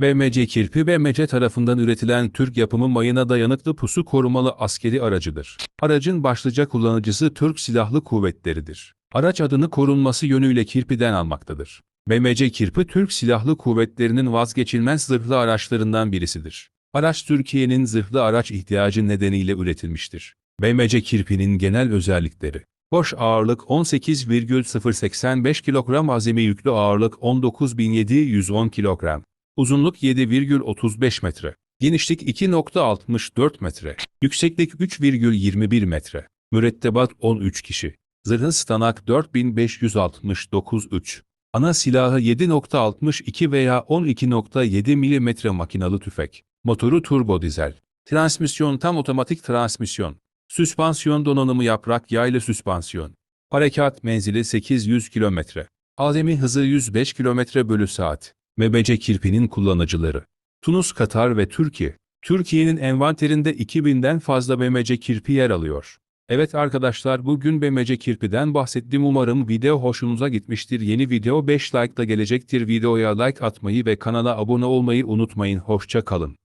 BMC kirpi BMC tarafından üretilen Türk yapımı mayına dayanıklı pusu korumalı askeri aracıdır. Aracın başlıca kullanıcısı Türk Silahlı Kuvvetleri'dir. Araç adını korunması yönüyle kirpiden almaktadır. BMC kirpi Türk Silahlı Kuvvetleri'nin vazgeçilmez zırhlı araçlarından birisidir. Araç Türkiye'nin zırhlı araç ihtiyacı nedeniyle üretilmiştir. BMC kirpinin genel özellikleri Boş ağırlık 18,085 kilogram azami yüklü ağırlık 19.710 kilogram. Uzunluk 7,35 metre. Genişlik 2.64 metre. Yükseklik 3,21 metre. Mürettebat 13 kişi. Zırhı stanak 4569-3. Ana silahı 7.62 veya 12.7 mm makinalı tüfek. Motoru turbo dizel. Transmisyon tam otomatik transmisyon. Süspansiyon donanımı yaprak yaylı süspansiyon. Harekat menzili 800 km. Azami hızı 105 km bölü saat. MBC kirpinin kullanıcıları. Tunus, Katar ve Türkiye. Türkiye'nin envanterinde 2000'den fazla BMC kirpi yer alıyor. Evet arkadaşlar bugün BMC kirpiden bahsettim umarım video hoşunuza gitmiştir. Yeni video 5 like da gelecektir. Videoya like atmayı ve kanala abone olmayı unutmayın. Hoşça kalın.